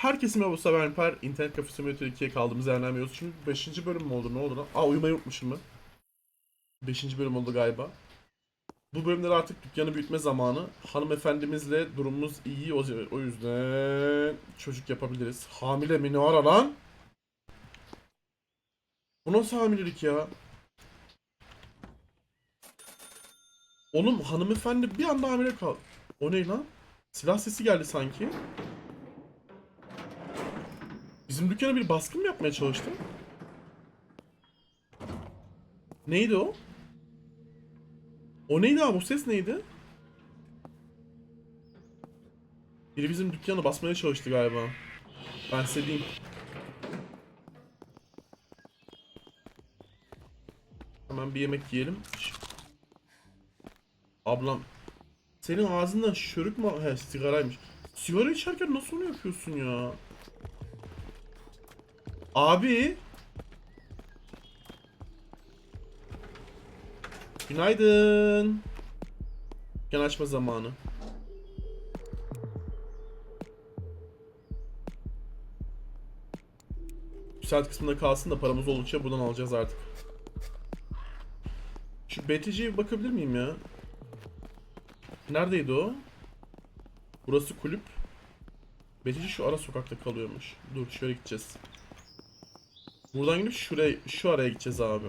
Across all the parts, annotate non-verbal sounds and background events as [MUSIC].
Herkese merhaba Saber Alper. İnternet Cafe Simulator 2'ye kaldığımız yerden devam Şimdi 5. bölüm mü oldu? Ne oldu lan? Aa uyumayı unutmuşum ben. 5. bölüm oldu galiba. Bu bölümde de artık dükkanı büyütme zamanı. Hanımefendimizle durumumuz iyi. O yüzden çocuk yapabiliriz. Hamile mi? Ne ara lan? Bu nasıl hamilelik ya? Oğlum hanımefendi bir anda hamile kal. O ne lan? Silah sesi geldi sanki. Bizim dükkana bir baskın mı yapmaya çalıştı? Neydi o? O neydi abi? O ses neydi? Biri bizim dükkanı basmaya çalıştı galiba. Ben size diyeyim. Hemen bir yemek yiyelim. Ablam. Senin ağzından şörük mü? He sigaraymış. Sigara içerken nasıl onu yapıyorsun ya? Abi. Günaydın. Dükkan açma zamanı. Saat kısmında kalsın da paramız oldukça buradan alacağız artık. Şu BTC'ye bakabilir miyim ya? Neredeydi o? Burası kulüp. BTC şu ara sokakta kalıyormuş. Dur şöyle gideceğiz. Buradan gidip şuraya, şu araya gideceğiz abi.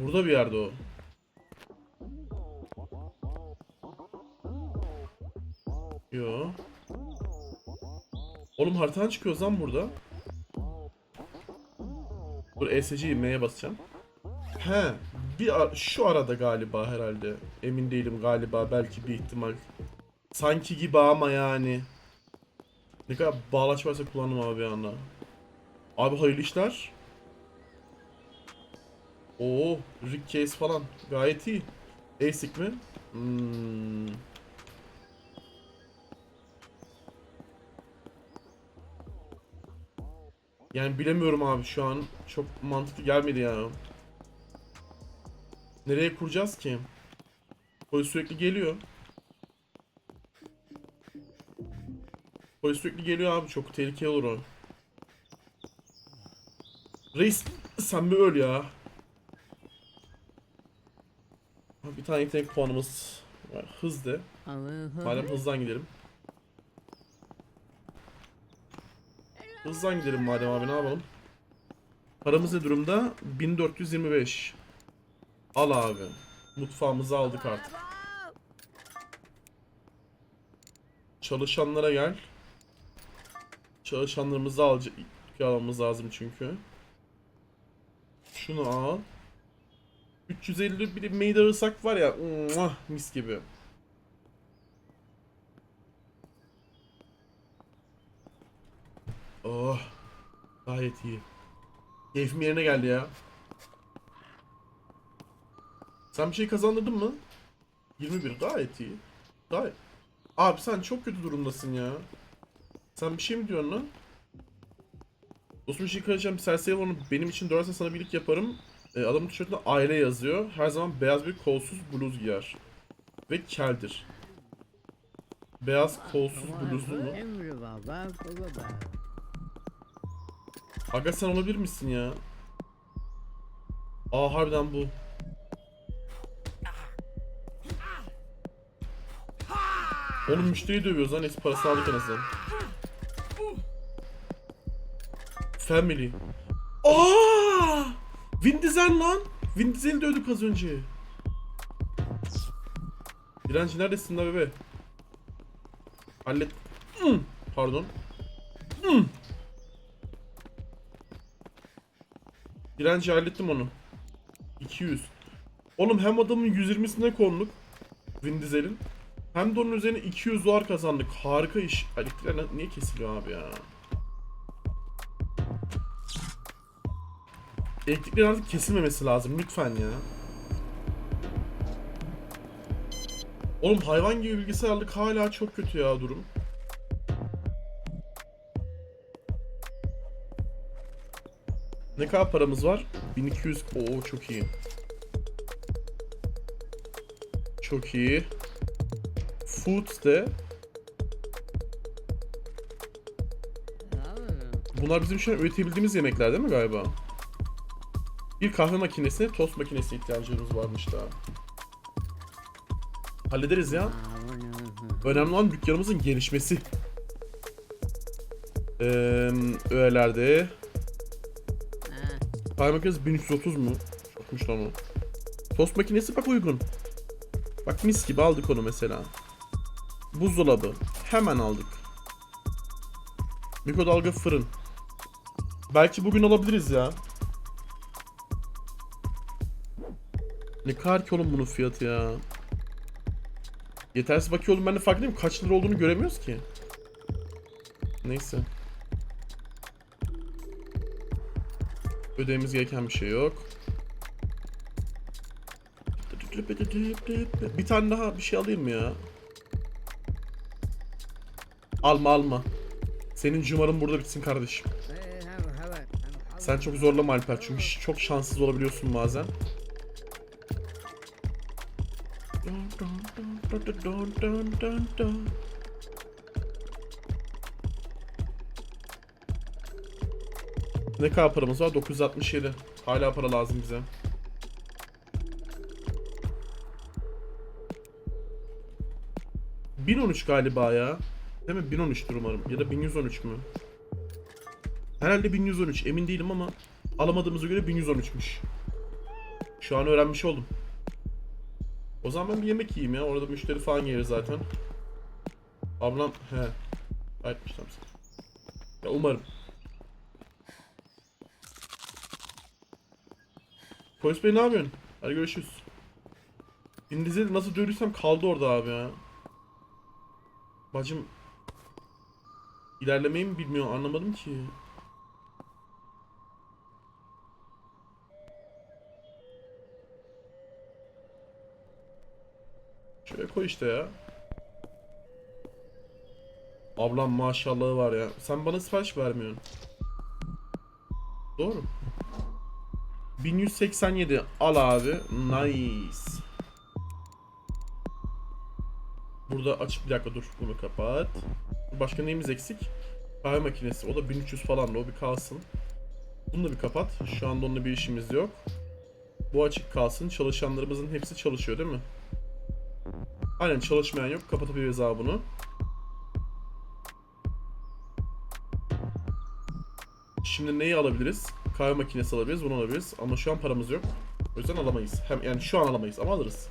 Burada bir yerde o. Yo. Oğlum haritadan çıkıyoruz lan burada. Dur ESC'yi M'ye basacağım. He. Bir ar- şu arada galiba herhalde. Emin değilim galiba. Belki bir ihtimal. Sanki gibi ama yani. Ne kadar bağlaç varsa kullandım abi bir anda. Abi hayırlı işler. Oo, Rick Case falan. Gayet iyi. Basic mi? Hmm. Yani bilemiyorum abi şu an. Çok mantıklı gelmedi ya. Nereye kuracağız ki? Polis sürekli geliyor. Polis sürekli geliyor abi. Çok tehlikeli olur o. Reis sen bir öl ya. Bir tane yetenek puanımız var. Hız de. Madem hızdan gidelim. Hızdan gidelim madem abi ne yapalım? Paramız ne durumda? 1425. Al abi. Mutfağımızı aldık artık. Çalışanlara gel. Çalışanlarımızı alacak almamız lazım çünkü. Şunu al. 350 bir de alırsak var ya muah, mis gibi. Oh. Gayet iyi. Keyfim yerine geldi ya. Sen bir şey kazandırdın mı? 21 gayet iyi. Gayet. Abi sen çok kötü durumdasın ya. Sen bir şey mi diyorsun lan? Dostum bir karışacağım. Serseri onu benim için dönersen sana birlik yaparım. E, adamın tişörtünde aile yazıyor. Her zaman beyaz bir kolsuz bluz giyer. Ve keldir. Beyaz kolsuz bluzlu mu? Aga sen olabilir misin ya? Aa harbiden bu. Oğlum müşteriyi dövüyoruz lan. Neyse parasını aldık en Family. Aa! Vin Diesel lan. Vin Diesel'i dövdük az önce. Direnci neredesin la bebe? Hallet. Hmm, Pardon. Hmm. Direnci hallettim onu. 200. Oğlum hem adamın 120'sine konluk. Vin Diesel'in. Hem de onun üzerine 200 dolar kazandık. Harika iş. Elektrikler niye kesiliyor abi ya? Elektriklerin artık kesilmemesi lazım lütfen ya. Oğlum hayvan gibi bilgisayarlık hala çok kötü ya durum. Ne kadar paramız var? 1200. Oo çok iyi. Çok iyi. Food de Bunlar bizim şu an üretebildiğimiz yemekler değil mi galiba? Bir kahve makinesine, tost makinesine ihtiyacımız varmış daha. Hallederiz ya. Önemli olan dükkanımızın gelişmesi. Ee, öğelerde. Kahve makinesi 1330 mu? Çokmuş lan o. Tost makinesi bak uygun. Bak mis gibi aldık onu mesela. Buzdolabı. Hemen aldık. Mikrodalga fırın. Belki bugün alabiliriz ya. Ne kadar ki oğlum bunun fiyatı ya. Yetersiz bakıyor oğlum ben de farkındayım. Kaç lira olduğunu göremiyoruz ki. Neyse. Ödememiz gereken bir şey yok. Bir tane daha bir şey alayım mı ya? Alma alma. Senin cumarın burada bitsin kardeşim. Sen çok zorlama Alper çünkü çok şanssız olabiliyorsun bazen. Ne kadar paramız var? 967. Hala para lazım bize. ...1013 galiba ya. Değil mi? 1013'tür umarım. Ya da 1113 mü? Herhalde 1113 emin değilim ama alamadığımıza göre 1113'müş. Şu an öğrenmiş oldum. O zaman ben bir yemek yiyeyim ya. Orada müşteri falan gelir zaten. Ablam he. Ayıpmış tamam. Ya umarım. Polis bey ne yapıyorsun? Hadi görüşürüz. İngilizce nasıl dövdüysem kaldı orada abi ya. Bacım ilerlemeyi mi bilmiyor anlamadım ki. Şuraya koy işte ya. Ablam maşallahı var ya. Sen bana sipariş vermiyorsun. Doğru. 1187 al abi. Nice. Burada açık bir dakika dur bunu kapat. Başka neyimiz eksik? Kahve makinesi o da 1300 falan da o bir kalsın. Bunu da bir kapat. Şu anda onunla bir işimiz yok. Bu açık kalsın. Çalışanlarımızın hepsi çalışıyor değil mi? Aynen çalışmayan yok. Kapatabiliriz abi bunu. Şimdi neyi alabiliriz? Kahve makinesi alabiliriz, bunu alabiliriz. Ama şu an paramız yok. O yüzden alamayız. Hem yani şu an alamayız ama alırız.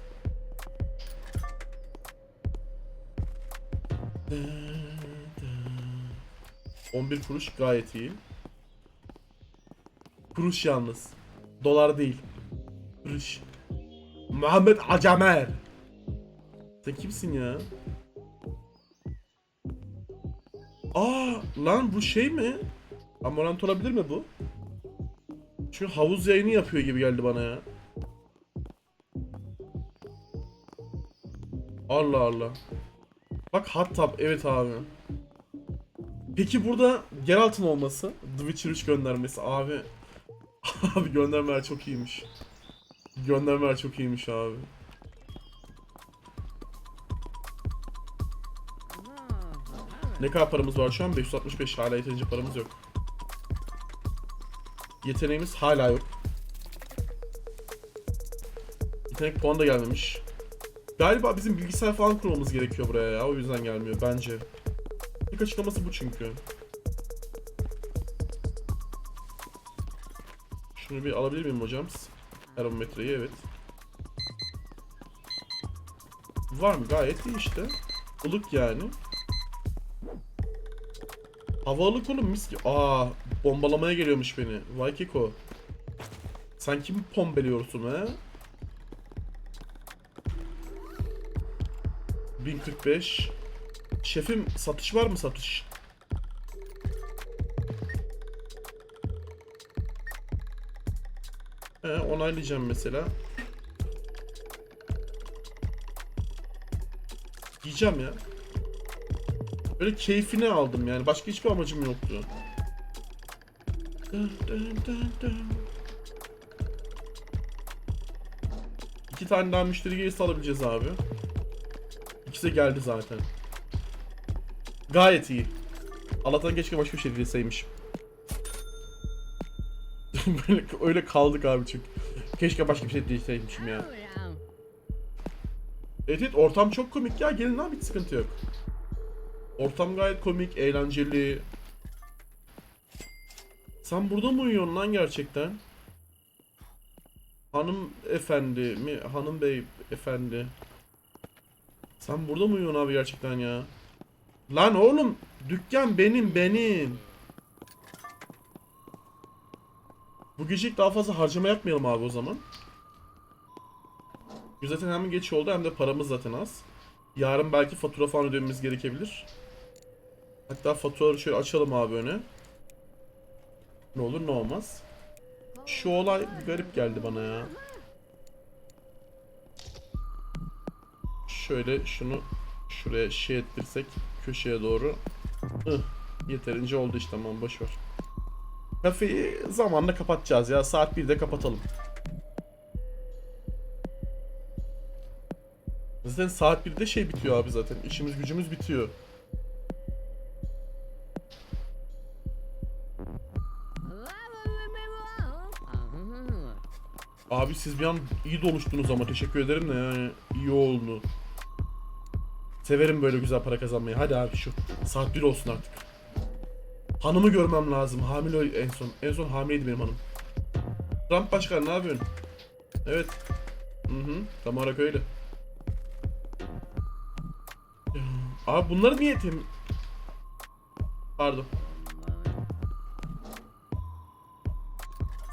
On bir kuruş gayet iyi. Kuruş yalnız. Dolar değil. Kuruş. Muhammed Acamer. Sen kimsin ya? Aa lan bu şey mi? Amorant olabilir mi bu? Çünkü havuz yayını yapıyor gibi geldi bana ya. Allah Allah. Bak hot tub evet abi. Peki burada Geralt'ın olması, The Witcher 3 göndermesi abi. [LAUGHS] abi göndermeler çok iyiymiş. Göndermeler çok iyiymiş abi. Ne kadar paramız var şu an? 565 hala yeterince paramız yok. Yeteneğimiz hala yok. Yetenek puanı da gelmemiş. Galiba bizim bilgisayar falan kurmamız gerekiyor buraya ya. O yüzden gelmiyor bence. İlk açıklaması bu çünkü. Şunu bir alabilir miyim hocam? Termometreyi evet. Var mı? Gayet iyi işte. Ilık yani. Havalık oğlum mis gibi. Aa, bombalamaya geliyormuş beni. Vay keko. Sen kimi pombeliyorsun ha? 1045. Şefim satış var mı satış? He, onaylayacağım mesela. Yiyeceğim ya. Böyle keyfini aldım yani. Başka hiçbir amacım yoktu. Dın dın dın dın. İki tane daha müşteri gelirse alabileceğiz abi. İkisi de geldi zaten. Gayet iyi. Allah'tan keşke başka bir şey dileseymişim. [LAUGHS] Böyle, öyle kaldık abi çünkü. Keşke başka bir şey değiştirmişim ya. Evet evet ortam çok komik ya gelin abi hiç sıkıntı yok. Ortam gayet komik, eğlenceli. Sen burada mı uyuyorsun lan gerçekten? Hanım efendi mi? Hanım bey efendi. Sen burada mı uyuyorsun abi gerçekten ya? Lan oğlum dükkan benim benim. Bu gecelik daha fazla harcama yapmayalım abi o zaman. Zaten hem geç oldu hem de paramız zaten az. Yarın belki fatura falan ödememiz gerekebilir. Hatta faturaları şöyle açalım abi öne. Ne olur ne olmaz. Şu olay garip geldi bana ya. Şöyle şunu şuraya şey ettirsek köşeye doğru. Ih, yeterince oldu işte tamam boş ver. Kafeyi zamanla kapatacağız ya. Saat 1'de kapatalım. Zaten saat 1'de şey bitiyor abi zaten. İşimiz gücümüz bitiyor. Abi siz bir an iyi doluştunuz ama teşekkür ederim de yani iyi oldu. Severim böyle güzel para kazanmayı. Hadi abi şu saat 1 olsun artık. Hanımı görmem lazım. Hamile en son. En son hamileydi benim hanım. Trump başkan ne yapıyorsun? Evet. Hı hı. Tam olarak öyle. Abi bunları niye tem... Pardon.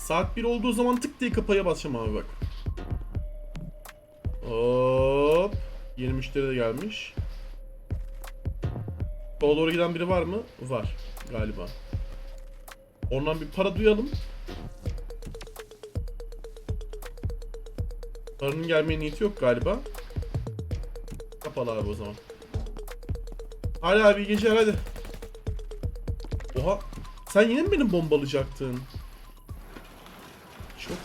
Saat 1 olduğu zaman tık diye kapıya basacağım abi bak. Hop. Yeni müşteri de gelmiş. Sola doğru giden biri var mı? Var galiba. Ondan bir para duyalım. Paranın gelmeye niyeti yok galiba. Kapalı abi o zaman. Hadi abi iyi geceler hadi. Oha. Sen yine mi beni bombalayacaktın?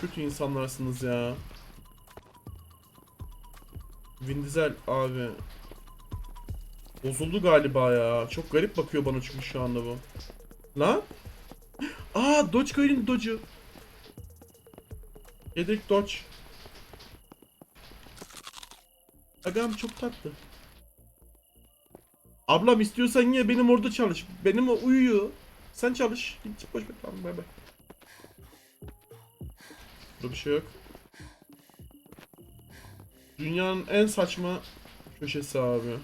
Kötü insanlarsınız ya. Vin abi. Bozuldu galiba ya. Çok garip bakıyor bana çünkü şu anda bu. Lan? [LAUGHS] Aa Dogecoin'in Doge'u. Yedek Doge. Agam çok tatlı. Ablam istiyorsan niye benim orada çalış. Benim o uyuyor. Sen çalış. Git boş ver tamam bay bay. Burada bir şey yok. Dünyanın en saçma köşesi abi.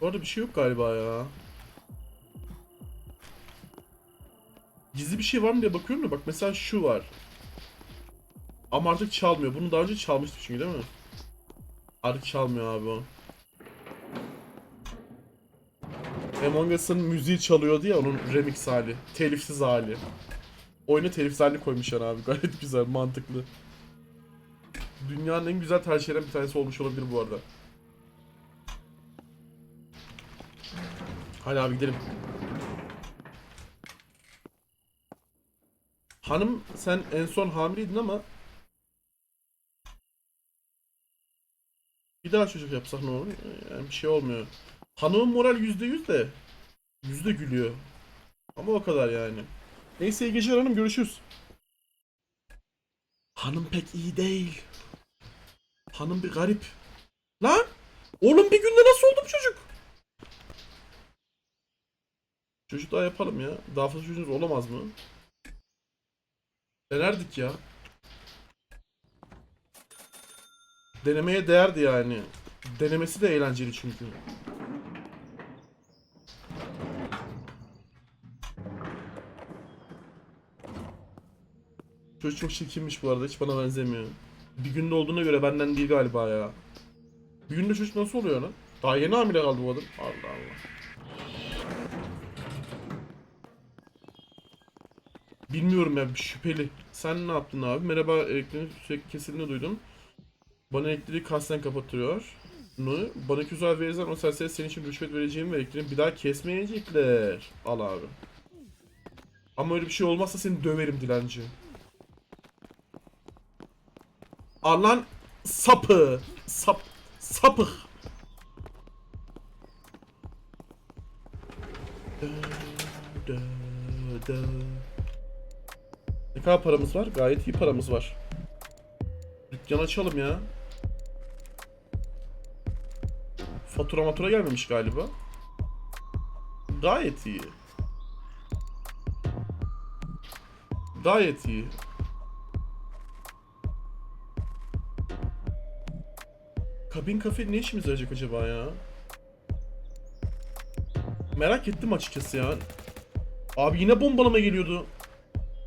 Bu arada bir şey yok galiba ya. Gizli bir şey var mı diye bakıyorum da bak mesela şu var. Ama artık çalmıyor. Bunu daha önce çalmıştı çünkü değil mi? Artık çalmıyor abi o. Among Us'ın müziği çalıyordu ya onun remix hali. Telifsiz hali. Oyuna telifsiz halini koymuşlar abi. [LAUGHS] Gayet güzel, mantıklı. Dünyanın en güzel tercihlerinden bir tanesi olmuş olabilir bu arada. Hadi abi gidelim. Hanım sen en son hamileydin ama bir daha çocuk yapsak ne olur? Yani bir şey olmuyor. Hanımın moral yüzde yüz de yüzde gülüyor. Ama o kadar yani. Neyse iyi geceler hanım görüşürüz. Hanım pek iyi değil. Hanım bir garip. Lan! Oğlum bir günde nasıl oldu bu çocuk? Çocuk daha yapalım ya. Daha fazla çocuğunuz olamaz mı? Denerdik ya. Denemeye değerdi yani. Denemesi de eğlenceli çünkü. Çocuk çok çirkinmiş bu arada. Hiç bana benzemiyor. Bir günde olduğuna göre benden değil galiba ya. Bir günde çocuk nasıl oluyor lan? Daha yeni hamile kaldı bu adam. Allah Allah. Bilmiyorum ya şüpheli. Sen ne yaptın abi? Merhaba elektriğin sürekli kesildiğini duydum. Bana elektriği kasten kapatıyor. Nu, bana güzel verirsen o serseri senin için rüşvet vereceğim ve elektriğini bir daha kesmeyecekler. Al abi. Ama öyle bir şey olmazsa seni döverim dilenci. Arlan sapı. Sap. Sapık. Ne kadar paramız var? Gayet iyi paramız var. Dükkan açalım ya. Fatura matura gelmemiş galiba. Gayet iyi. Gayet iyi. Kabin kafe ne işimize yarayacak acaba ya? Merak ettim açıkçası ya. Abi yine bombalama geliyordu.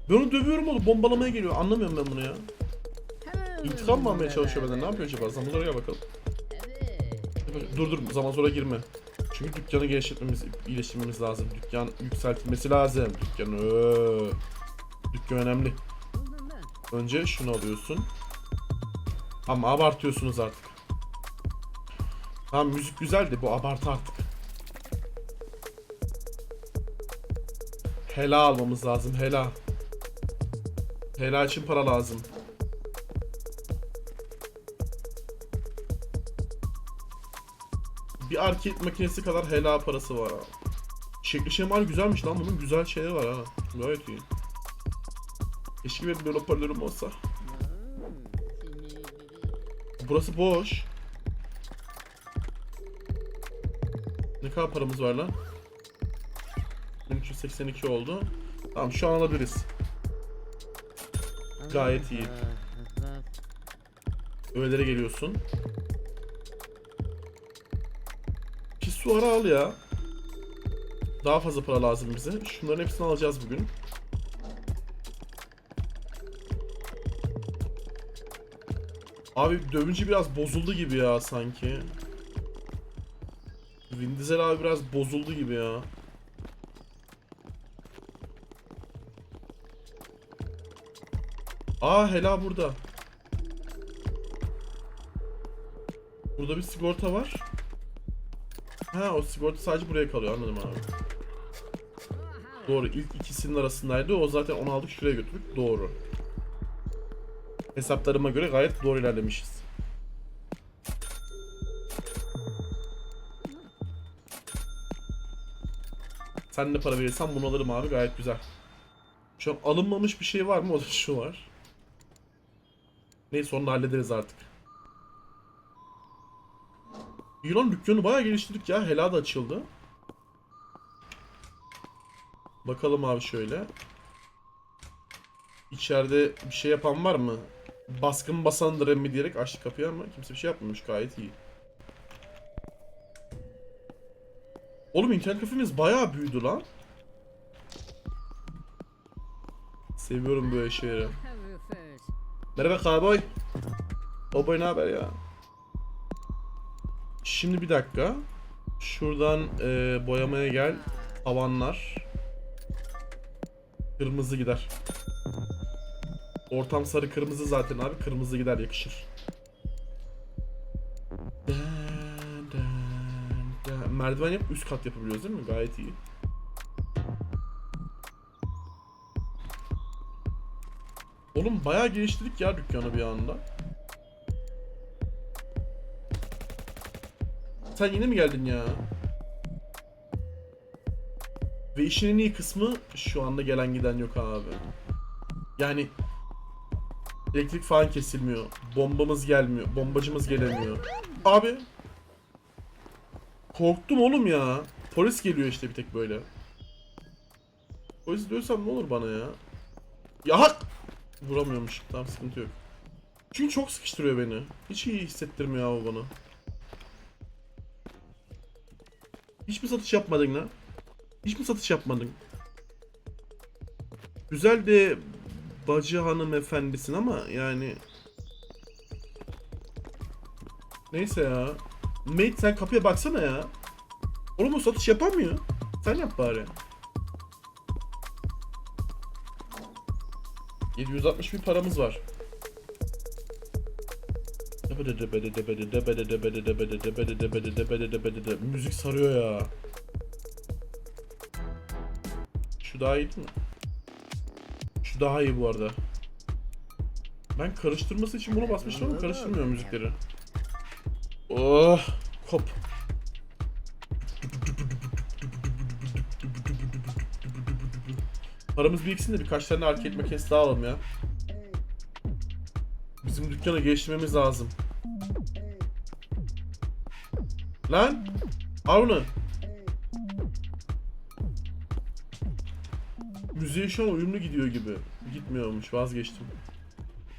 Ben onu dövüyorum oğlum bombalamaya geliyor. Anlamıyorum ben bunu ya. İntikam mı almaya çalışıyor benden? Ne yapıyor acaba? Zaman gel bakalım. Dur dur zaman sonra girme. Çünkü dükkanı geliştirmemiz, iyileştirmemiz lazım. Dükkan yükseltilmesi lazım. Dükkan öö. Dükkan önemli. Önce şunu alıyorsun. Ama abartıyorsunuz artık. Tamam müzik güzeldi bu abartı artık. Hela almamız lazım hela. Hela için para lazım. Bir arcade makinesi kadar hela parası var ha. Şekli şemal güzelmiş lan bunun güzel şeyleri var ha. Gayet iyi. Keşke benim böyle olsa. Burası boş. Kadar paramız var lan? 1382 oldu. Tamam şu an alabiliriz. Gayet iyi. Öğelere geliyorsun. Pisuarı al ya. Daha fazla para lazım bize. Şunların hepsini alacağız bugün. Abi dövünce biraz bozuldu gibi ya sanki. Vin abi biraz bozuldu gibi ya. Aa Hela burada. Burada bir sigorta var. Ha o sigorta sadece buraya kalıyor anladım abi. Doğru ilk ikisinin arasındaydı o zaten onu aldık şuraya götürdük doğru. Hesaplarıma göre gayet doğru ilerlemişiz. Sen de para verirsen bunu alırım abi gayet güzel. Şu an alınmamış bir şey var mı? O da şu var. Neyse onu hallederiz artık. Yunan dükkanı bayağı geliştirdik ya. Hela da açıldı. Bakalım abi şöyle. İçeride bir şey yapan var mı? Baskın basandır emmi diyerek açtı kapıyı ama kimse bir şey yapmamış gayet iyi. Oğlum internet kafemiz bayağı büyüdü lan. Seviyorum böyle şeyleri. Merhaba cowboy. Cowboy ne haber ya? Şimdi bir dakika. Şuradan e, boyamaya gel. Tavanlar. Kırmızı gider. Ortam sarı kırmızı zaten abi. Kırmızı gider yakışır. Merdiven yap üst kat yapabiliyoruz değil mi? Gayet iyi. Oğlum bayağı geliştirdik ya dükkanı bir anda. Sen yine mi geldin ya? Ve işin en iyi kısmı şu anda gelen giden yok abi. Yani elektrik falan kesilmiyor. Bombamız gelmiyor. Bombacımız gelemiyor. Abi. Korktum oğlum ya. Polis geliyor işte bir tek böyle. Polis diyorsam ne olur bana ya? Ya hak! Vuramıyormuş. Tamam sıkıntı yok. Çünkü çok sıkıştırıyor beni. Hiç iyi hissettirmiyor abi bana. Hiç mi satış yapmadın lan? Hiç mi satış yapmadın? Güzel de bacı hanımefendisin ama yani... Neyse ya. Mate sen kapıya baksana ya. Oğlum o satış yapamıyor. Sen yap bari. 760 bir paramız var. Müzik sarıyor ya. Şu daha iyi değil mi? Şu daha iyi bu arada. Ben karıştırması için bunu basmıştım ama karıştırmıyor müzikleri. Oh, kop. Paramız biriksin de birkaç tane arcade makinesi daha alalım ya. Bizim dükkana geçmemiz lazım. Lan! Al bunu. Müziğe şu an uyumlu gidiyor gibi. Gitmiyormuş vazgeçtim.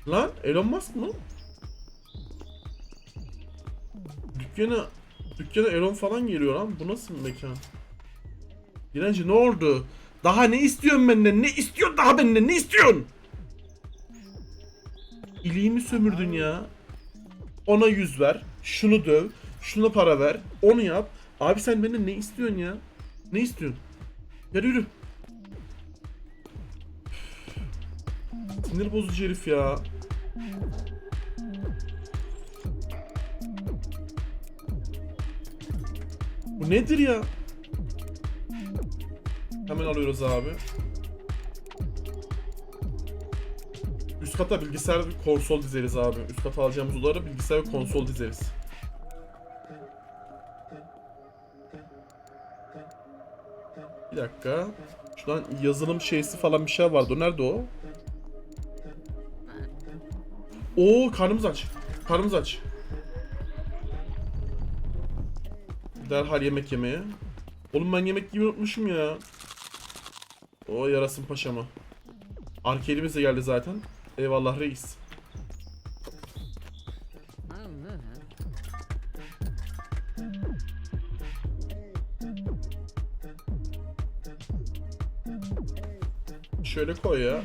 Lan Elon Musk mı? Dükkana dükkana Elon falan geliyor lan. Bu nasıl bir mekan? Direnci ne oldu? Daha ne istiyorsun benden? Ne istiyorsun daha benden? Ne istiyorsun? İliğimi sömürdün ya. Ona yüz ver. Şunu döv. Şuna para ver. Onu yap. Abi sen benden ne istiyorsun ya? Ne istiyorsun? Yürü yürü. Sinir bozucu herif ya. Nedir ya? Hemen alıyoruz abi. Üst kata bilgisayar ve konsol dizeriz abi. Üst kata alacağımız odalara bilgisayar ve konsol dizeriz. Bir dakika. Şuradan yazılım şeysi falan bir şey vardı. Nerede o? Oo karnımız aç. Karnımız aç. Derhal yemek yemeye. Oğlum ben yemek gibi unutmuşum ya. O yarasın paşama. Arcade'imiz de geldi zaten. Eyvallah reis. Şöyle koy ya.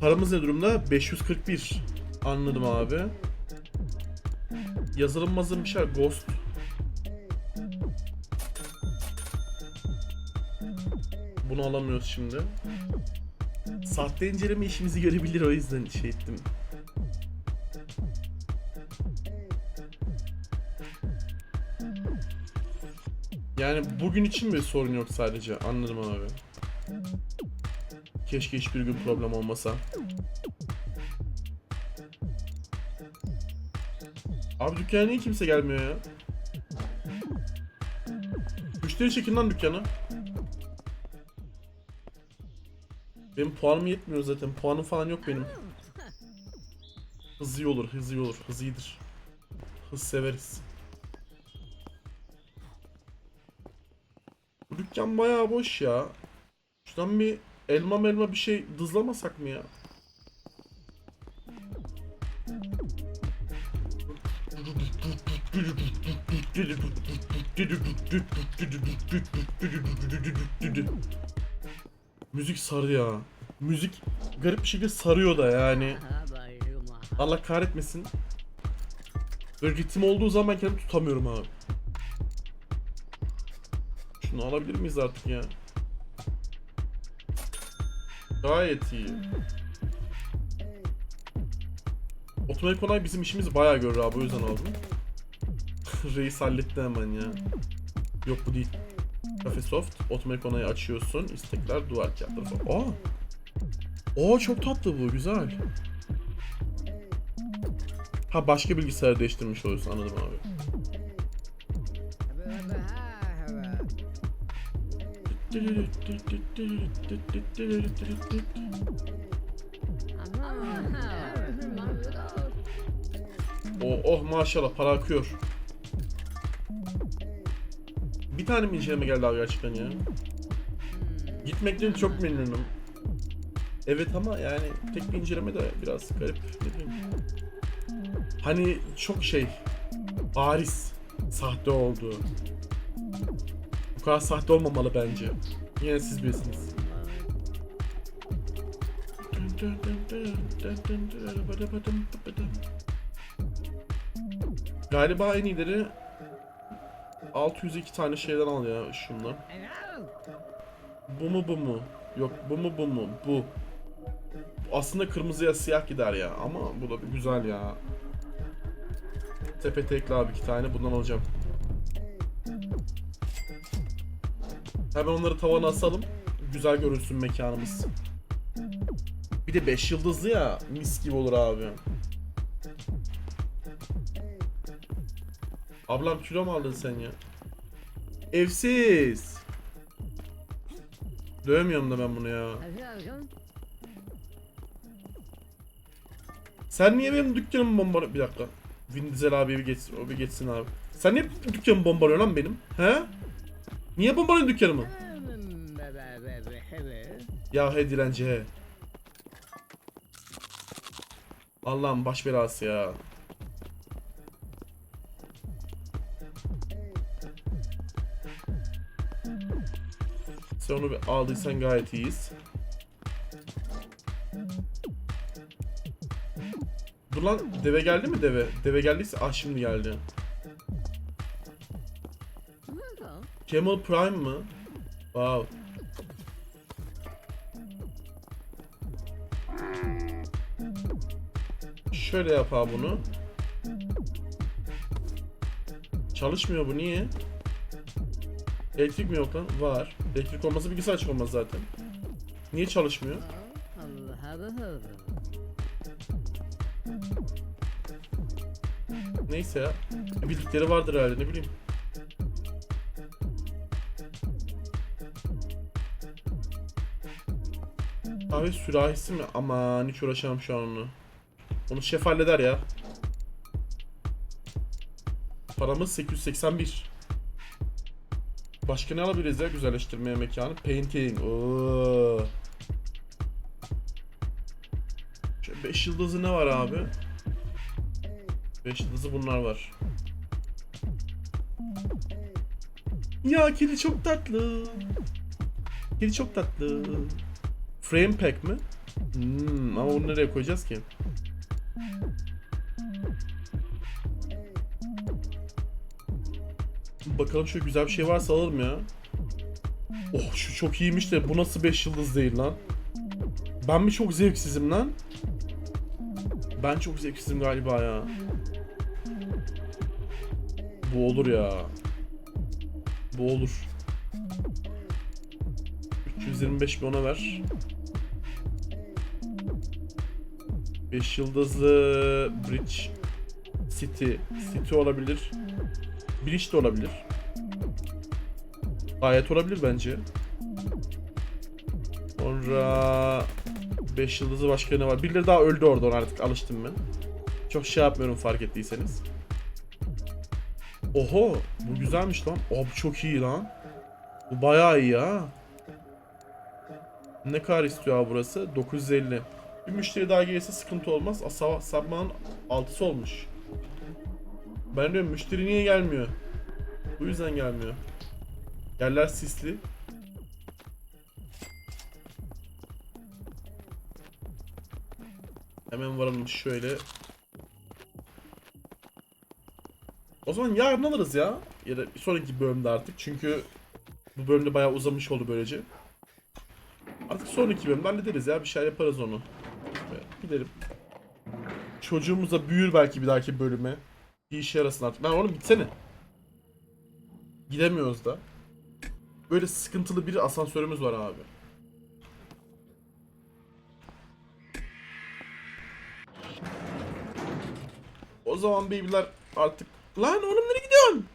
Paramız ne durumda? 541. Anladım abi. Yazılım mazılım bir şey. Ghost. Bunu alamıyoruz şimdi. Sahte inceleme işimizi görebilir o yüzden şey ettim. Yani bugün için mi sorun yok sadece? Anladım abi. Keşke hiçbir gün problem olmasa. Abi dükkana niye kimse gelmiyor ya? Müşteri çekin lan dükkanı. Benim puanım yetmiyor zaten. Puanım falan yok benim. Hız iyi olur, hız iyi olur. Hız iyidir. Hız severiz. Bu dükkan bayağı boş ya. Şuradan bir elma melma bir şey dızlamasak mı ya? Müzik sarı ya. Müzik garip bir şekilde sarıyor da yani. Allah kahretmesin. Böyle ritim olduğu zaman ben kendimi tutamıyorum abi. Şunu alabilir miyiz artık ya? Gayet iyi. Otomatik onay bizim işimizi bayağı görür abi o yüzden aldım. Reis halletti hemen ya. Yok bu değil. Cafe Soft, otomatik onayı açıyorsun. istekler, duvar kağıtları falan. Aa! Aa çok tatlı bu, güzel. Ha başka bilgisayar değiştirmiş oluyorsun anladım abi. Oh, oh maşallah para akıyor. Bir tane mi inceleme geldi abi gerçekten ya? Gitmekten çok memnunum. Evet ama yani tek bir inceleme de biraz garip. Hani çok şey bariz sahte oldu. Bu kadar sahte olmamalı bence. Yine siz bilirsiniz. Galiba en iyileri 602 tane şeyden al ya şundan. Bu mu bu mu? Yok bu mu bu mu? Bu. Aslında kırmızıya siyah gider ya ama bu da bir güzel ya. Tepe tekli abi iki tane bundan alacağım. Hemen onları tavana asalım. Güzel görünsün mekanımız. Bir de 5 yıldızlı ya mis gibi olur abi. Ablam kilo mu aldın sen ya? Evsiz. Dövemiyorum da ben bunu ya. Sen niye benim dükkanımı bombalıyorsun? Bir dakika. Vin abi bir geçsin, o bir geçsin abi. Sen niye dükkanımı bombalıyorsun lan benim? He? Niye bombalıyorsun dükkanımı? Ya he dilenci he. Allah'ım baş belası ya. Onu aldıysan gayet iyiyiz. Dur lan deve geldi mi deve? Deve geldiyse ah şimdi geldi. Camel Prime mı? Wow. Şöyle yap abi bunu. Çalışmıyor bu niye? Elektrik mi yok lan? Var. Elektrik olmasa bilgisayar açık zaten. Niye çalışmıyor? Neyse ya. Bir Bildikleri vardır herhalde ne bileyim. Kahve sürahisi mi? Aman hiç uğraşamam şu an onu. Onu şef halleder ya. Paramız 881. Başka ne alabiliriz ya güzelleştirmeye mekanı? Painting. Oo. Şöyle 5 yıldızı ne var abi? 5 yıldızı bunlar var. Ya kedi çok tatlı. Kedi çok tatlı. Frame pack mi? Hmm, ama bunu nereye koyacağız ki? Bakalım şöyle güzel bir şey varsa alalım ya. Oh şu çok iyiymiş de bu nasıl 5 yıldız değil lan? Ben mi çok zevksizim lan? Ben çok zevksizim galiba ya. Bu olur ya. Bu olur. 325 bir ona ver. 5 yıldızlı Bridge City. City olabilir. Bridge de olabilir. Gayet olabilir bence. Sonra 5 yıldızı başka ne var? Birileri daha öldü oradan artık alıştım ben. Çok şey yapmıyorum fark ettiyseniz. Oho bu güzelmiş lan. Abi çok iyi lan. Bu bayağı iyi ha. Ne kadar istiyor abi burası? 950. Bir müşteri daha gelirse sıkıntı olmaz. Sabahın 6'sı olmuş. Ben diyorum müşteri niye gelmiyor? Bu yüzden gelmiyor. Yerler sisli. Hemen varalım şöyle. O zaman yarın alırız ya. Ya da sonraki bölümde artık. Çünkü bu bölümde bayağı uzamış oldu böylece. Artık sonraki bölümde hallederiz ya. Bir şey yaparız onu. Gidelim. Çocuğumuz da büyür belki bir dahaki bölüme. Bir işe yarasın artık. Lan oğlum gitsene. Gidemiyoruz da. Böyle sıkıntılı bir asansörümüz var abi. O zaman babyler artık... Lan oğlum nereye gidiyorsun?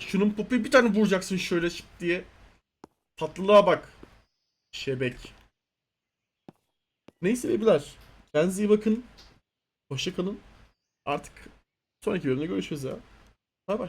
Şunun popi bir tane vuracaksın şöyle şıp diye. Tatlılığa bak. Şebek. Neyse babyler. Kendinize iyi bakın. Hoşça. Artık sonraki bölümde görüşürüz ya. Bay bay.